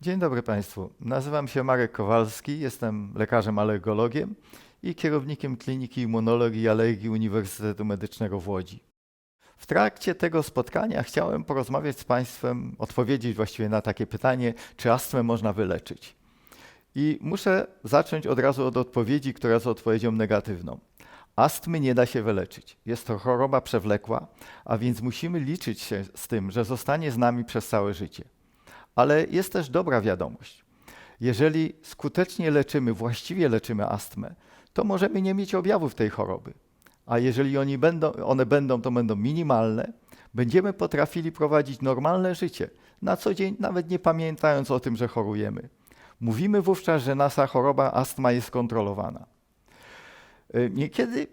Dzień dobry Państwu. Nazywam się Marek Kowalski, jestem lekarzem alergologiem i kierownikiem Kliniki Immunologii i Alergii Uniwersytetu Medycznego w Łodzi. W trakcie tego spotkania chciałem porozmawiać z Państwem, odpowiedzieć właściwie na takie pytanie, czy astmę można wyleczyć. I muszę zacząć od razu od odpowiedzi, która jest odpowiedzią negatywną. Astmy nie da się wyleczyć. Jest to choroba przewlekła, a więc musimy liczyć się z tym, że zostanie z nami przez całe życie. Ale jest też dobra wiadomość. Jeżeli skutecznie leczymy, właściwie leczymy astmę, to możemy nie mieć objawów tej choroby. A jeżeli oni będą, one będą, to będą minimalne, będziemy potrafili prowadzić normalne życie, na co dzień nawet nie pamiętając o tym, że chorujemy. Mówimy wówczas, że nasza choroba astma jest kontrolowana. Y, Niekiedy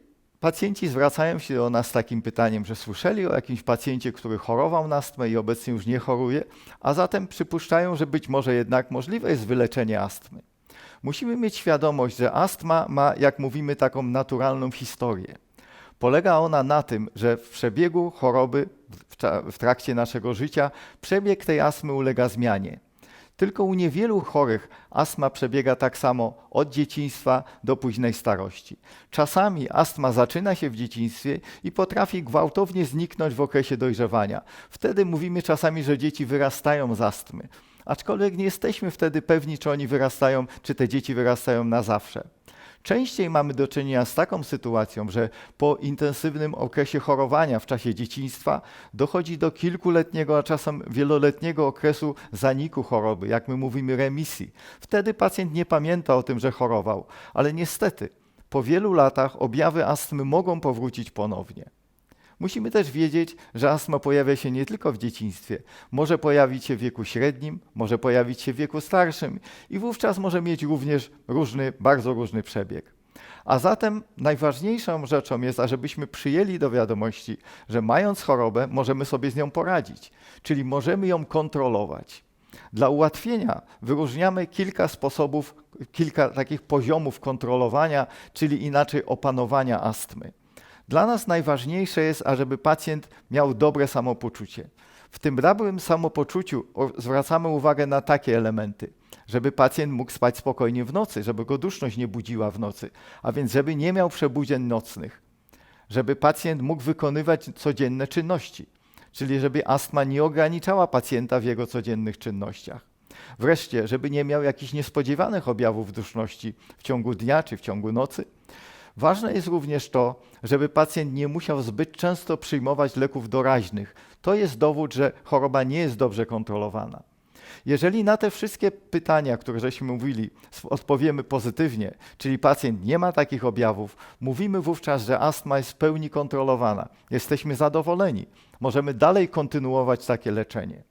pacjenci zwracają się do nas z takim pytaniem, że słyszeli o jakimś pacjencie, który chorował na astmę i obecnie już nie choruje, a zatem przypuszczają, że być może jednak możliwe jest wyleczenie astmy. Musimy mieć świadomość, że astma ma, jak mówimy, taką naturalną historię. Polega ona na tym, że w przebiegu choroby, w, trakcie naszego życia, przebieg tej astmy ulega zmianie. Tylko u niewielu chorych astma przebiega tak samo od dzieciństwa do późnej starości. Czasami astma zaczyna się w dzieciństwie i potrafi gwałtownie zniknąć w okresie dojrzewania. Wtedy mówimy czasami, że dzieci wyrastają z astmy. Aczkolwiek nie jesteśmy wtedy pewni, czy oni wyrastają, czy te dzieci wyrastają na zawsze. Częściej mamy do czynienia z taką sytuacją, że po intensywnym okresie chorowania w czasie dzieciństwa dochodzi do kilkuletniego, a czasem wieloletniego okresu zaniku choroby, jak my mówimy remisji. Wtedy pacjent nie pamięta o tym, że chorował, ale niestety po wielu latach objawy astmy mogą powrócić ponownie. Musimy też wiedzieć, że astma pojawia się nie tylko w dzieciństwie. Może pojawić się w wieku średnim, może pojawić się w wieku starszym i wówczas może mieć również różny, bardzo różny przebieg. A zatem najważniejszą rzeczą jest, ażebyśmy przyjęli do wiadomości, że mając chorobę, możemy sobie z nią poradzić, czyli możemy ją kontrolować. Dla ułatwienia wyróżniamy kilka sposobów, kilka takich poziomów kontrolowania, czyli inaczej opanowania astmy. Dla nas najważniejsze jest, ażeby pacjent miał dobre samopoczucie. W tym dobrym samopoczuciu zwracamy uwagę na takie elementy, żeby pacjent mógł spać spokojnie w nocy, żeby go duszność nie budziła w nocy, a więc żeby nie miał przebudzeń nocnych, żeby pacjent mógł wykonywać codzienne czynności, czyli żeby astma nie ograniczała pacjenta w jego codziennych czynnościach. Wreszcie, żeby nie miał jakichś niespodziewanych objawów duszności w ciągu dnia czy w ciągu nocy. Ważne jest również to, żeby pacjent nie musiał zbyt często przyjmować leków doraźnych. To jest dowód, że choroba nie jest dobrze kontrolowana. Jeżeli na te wszystkie pytania, które żeśmy mówili, odpowiemy pozytywnie, czyli pacjent nie ma takich objawów, mówimy wówczas, że astma jest w pełni kontrolowana. Jesteśmy zadowoleni. Możemy dalej kontynuować takie leczenie.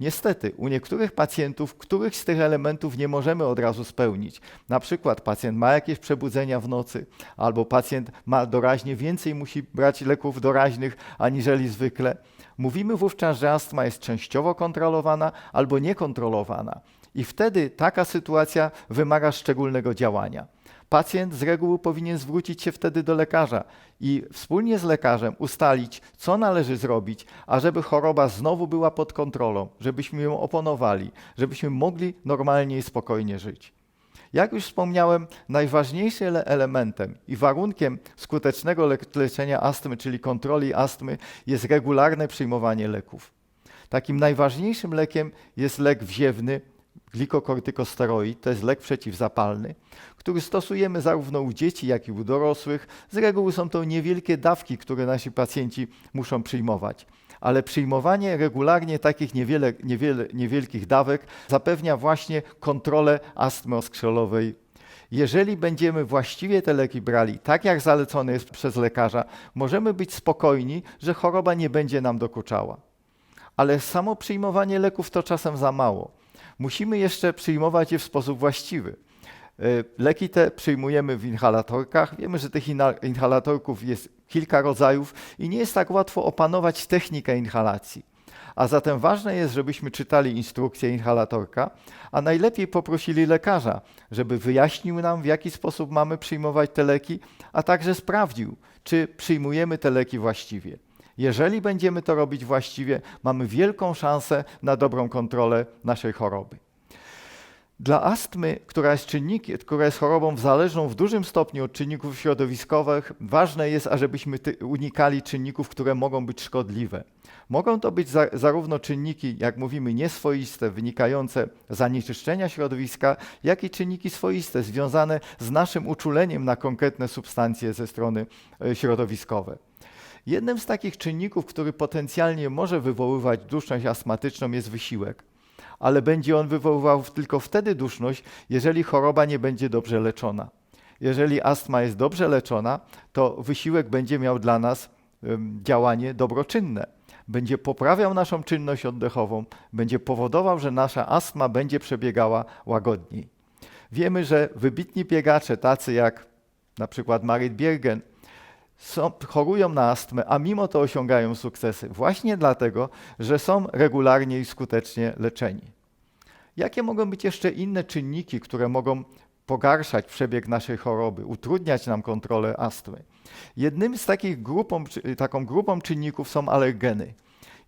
Niestety, u niektórych pacjentów których z tych elementów nie możemy od razu spełnić. Na przykład pacjent ma jakieś przebudzenia w nocy, albo pacjent ma doraźnie więcej, musi brać leków doraźnych aniżeli zwykle. Mówimy wówczas, że astma jest częściowo kontrolowana albo niekontrolowana. I wtedy taka sytuacja wymaga szczególnego działania. Pacjent z reguły powinien zwrócić się wtedy do lekarza i wspólnie z lekarzem ustalić, co należy zrobić, ażeby choroba znowu była pod kontrolą, żebyśmy ją oponowali, żebyśmy mogli normalnie i spokojnie żyć. Jak już wspomniałem, najważniejszym ele- elementem i warunkiem skutecznego le- leczenia astmy, czyli kontroli astmy, jest regularne przyjmowanie leków. Takim najważniejszym lekiem jest lek wziewny, glikokortykosteroid, to jest lek przeciwzapalny, który stosujemy zarówno u dzieci, jak i u dorosłych. Z reguły są to niewielkie dawki, które nasi pacjenci muszą przyjmować. Ale przyjmowanie regularnie takich niewiele, niewiele, niewielkich dawek zapewnia właśnie kontrolę astmy oskrzelowej. Jeżeli będziemy właściwie te leki brali, tak jak zalecone jest przez lekarza, możemy być spokojni, że choroba nie będzie nam dokuczała. Ale samo przyjmowanie leków to czasem za mało. Musimy jeszcze przyjmować je w sposób właściwy. Y, Leki te przyjmujemy w inhalatorkach. Wiemy, że tych inhalatorków jest kilka rodzajów i nie jest tak łatwo opanować technikę inhalacji. A zatem ważne jest, żebyśmy czytali instrukcję inhalatorka, a najlepiej poprosili lekarza, żeby wyjaśnił nam, w jaki sposób mamy przyjmować te leki, a także sprawdził, czy przyjmujemy te leki właściwie. Jeżeli będziemy to robić właściwie, mamy wielką szansę na dobrą kontrolę naszej choroby. Dla astmy, która jest, czynnik, która jest chorobą zależną w dużym stopniu od czynników środowiskowych, ważne jest, ażebyśmy unikali czynników, które mogą być szkodliwe. Mogą to być za, zarówno czynniki, jak mówimy, nieswoiste, wynikające z zanieczyszczenia środowiska, jak i czynniki swoiste, związane z naszym uczuleniem na konkretne substancje ze strony e, środowiskowej. Jednym z takich czynników, który potencjalnie może wywoływać duszność astmatyczną jest wysiłek ale będzie on wywoływał tylko wtedy duszność, jeżeli choroba nie będzie dobrze leczona. Jeżeli astma jest dobrze leczona, to wysiłek będzie miał dla nas działanie dobroczynne. Będzie poprawiał naszą czynność oddechową, będzie powodował, że nasza astma będzie przebiegała łagodniej. Wiemy, że wybitni biegacze, tacy jak na przykład Marit Biergen, są, chorują na astmę, a mimo to osiągają sukcesy, właśnie dlatego, że są regularnie i skutecznie leczeni. Jakie mogą być jeszcze inne czynniki, które mogą pogarszać przebieg naszej choroby, utrudniać nam kontrolę astmy? Jednym z takich grupą, taką grupą czynników są alergeny.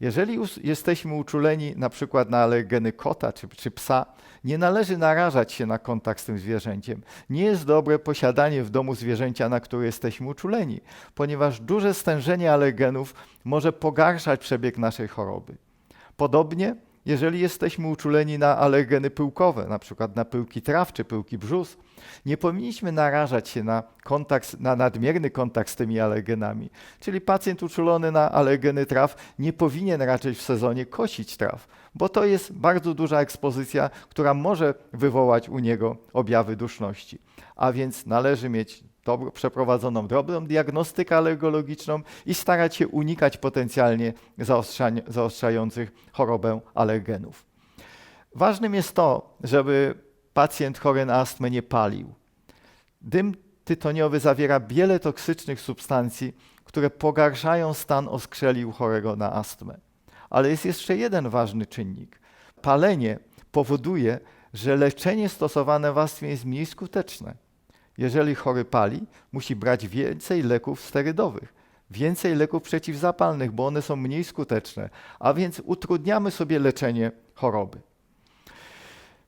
Jeżeli jesteśmy uczuleni na przykład na alergeny kota czy, czy, psa, nie należy narażać się na kontakt z tym zwierzęciem. Nie jest dobre posiadanie w domu zwierzęcia, na które jesteśmy uczuleni, ponieważ duże stężenie alergenów może pogarszać przebieg naszej choroby. Podobnie jeżeli jesteśmy uczuleni na alergeny pyłkowe, na przykład na pyłki traw czy pyłki brzus, nie powinniśmy narażać się na, kontakt, na nadmierny kontakt z tymi alergenami. Czyli pacjent uczulony na alergeny traw nie powinien raczej w sezonie kosić traw, bo to jest bardzo duża ekspozycja, która może wywołać u niego objawy duszności. A więc należy mieć dobro, przeprowadzoną dobrą diagnostykę alergologiczną i starać się unikać potencjalnie zaostrzających chorobę alergenów. Ważnym jest to, żeby pacjent chory na astmę nie palił. Dym tytoniowy zawiera wiele toksycznych substancji, które pogarszają stan oskrzeli u chorego na astmę. Ale jest jeszcze jeden ważny czynnik. Palenie powoduje, że leczenie stosowane w astmie jest mniej skuteczne. Jeżeli chory pali, musi brać więcej leków sterydowych, więcej leków przeciwzapalnych, bo one są mniej skuteczne, a więc utrudniamy sobie leczenie choroby.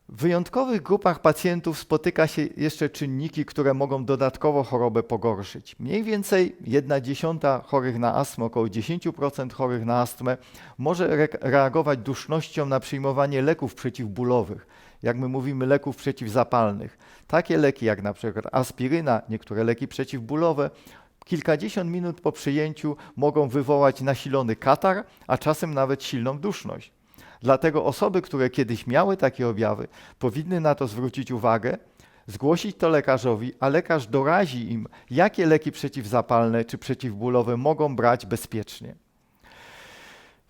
W wyjątkowych grupach pacjentów spotyka się jeszcze czynniki, które mogą dodatkowo chorobę pogorszyć. Mniej więcej 1 dziesiąta chorych na astmę, około 10% chorych na astmę może re reagować dusznością na przyjmowanie leków przeciwbólowych jak my mówimy, leków przeciwzapalnych. Takie leki jak na przykład aspiryna, niektóre leki przeciwbólowe, kilkadziesiąt minut po przyjęciu mogą wywołać nasilony katar, a czasem nawet silną duszność. Dlatego osoby, które kiedyś miały takie objawy, powinny na to zwrócić uwagę, zgłosić to lekarzowi, a lekarz dorazi im, jakie leki przeciwzapalne czy przeciwbólowe mogą brać bezpiecznie.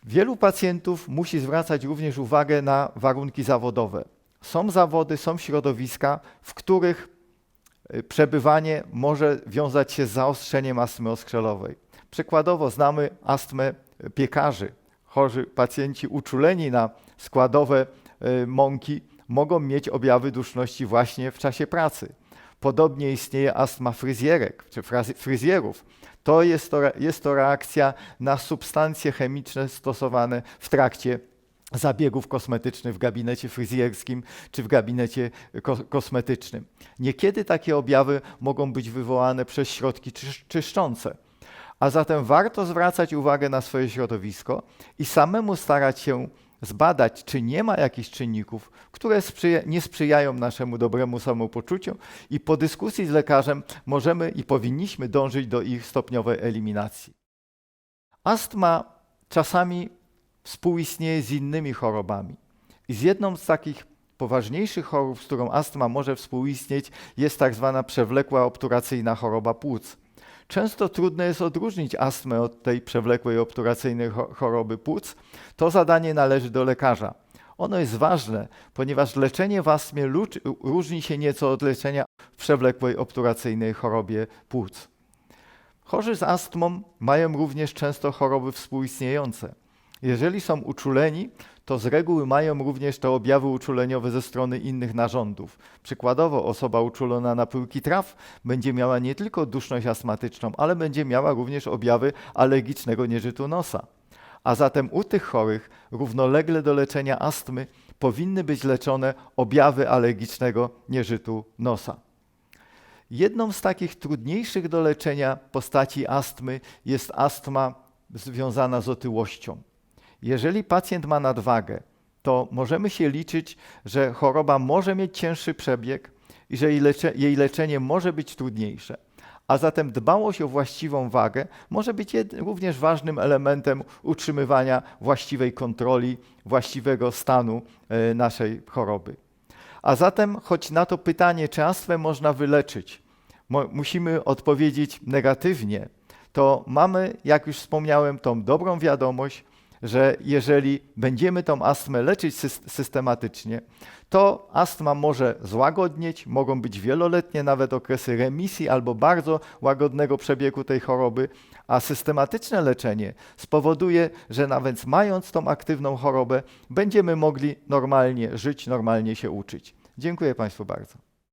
Wielu pacjentów musi zwracać również uwagę na warunki zawodowe. Są zawody, są środowiska, w których y, przebywanie może wiązać się z zaostrzeniem astmy oskrzelowej. Przykładowo znamy astmę piekarzy. Chorzy pacjenci uczuleni na składowe y, mąki mogą mieć objawy duszności właśnie w czasie pracy. Podobnie istnieje astma fryzjerek czy fryzjerów. To jest, to jest to reakcja na substancje chemiczne stosowane w trakcie zabiegów kosmetycznych w gabinecie fryzjerskim czy w gabinecie ko kosmetycznym. Niekiedy takie objawy mogą być wywołane przez środki czyszczące. A zatem warto zwracać uwagę na swoje środowisko i samemu starać się zbadać, czy nie ma jakichś czynników, które sprzyja nie sprzyjają naszemu dobremu samopoczuciu i po dyskusji z lekarzem możemy i powinniśmy dążyć do ich stopniowej eliminacji. Astma czasami współistnieje z innymi chorobami. I z jedną z takich poważniejszych chorób, z którą astma może współistnieć, jest tak zwana przewlekła obturacyjna choroba płuc. Często trudno jest odróżnić astmę od tej przewlekłej obturacyjnej choroby płuc. To zadanie należy do lekarza. Ono jest ważne, ponieważ leczenie w astmie różni się nieco od leczenia w przewlekłej obturacyjnej chorobie płuc. Chorzy z astmą mają również często choroby współistniejące. Jeżeli są uczuleni, to z reguły mają również te objawy uczuleniowe ze strony innych narządów. Przykładowo osoba uczulona na pyłki traw będzie miała nie tylko duszność astmatyczną, ale będzie miała również objawy alergicznego nieżytu nosa. A zatem u tych chorych równolegle do leczenia astmy powinny być leczone objawy alergicznego nieżytu nosa. Jedną z takich trudniejszych do leczenia postaci astmy jest astma związana z otyłością. Jeżeli pacjent ma nadwagę, to możemy się liczyć, że choroba może mieć cięższy przebieg i że jej, lecze, jej leczenie może być trudniejsze. A zatem dbałość o właściwą wagę może być również ważnym elementem utrzymywania właściwej kontroli, właściwego stanu e, naszej choroby. A zatem, choć na to pytanie, czy astmę można wyleczyć, mo- musimy odpowiedzieć negatywnie, to mamy, jak już wspomniałem, tą dobrą wiadomość, że jeżeli będziemy tą astmę leczyć sys- systematycznie, to astma może złagodnieć, mogą być wieloletnie nawet okresy remisji albo bardzo łagodnego przebiegu tej choroby, a systematyczne leczenie spowoduje, że nawet mając tą aktywną chorobę, będziemy mogli normalnie żyć, normalnie się uczyć. Dziękuję Państwu bardzo.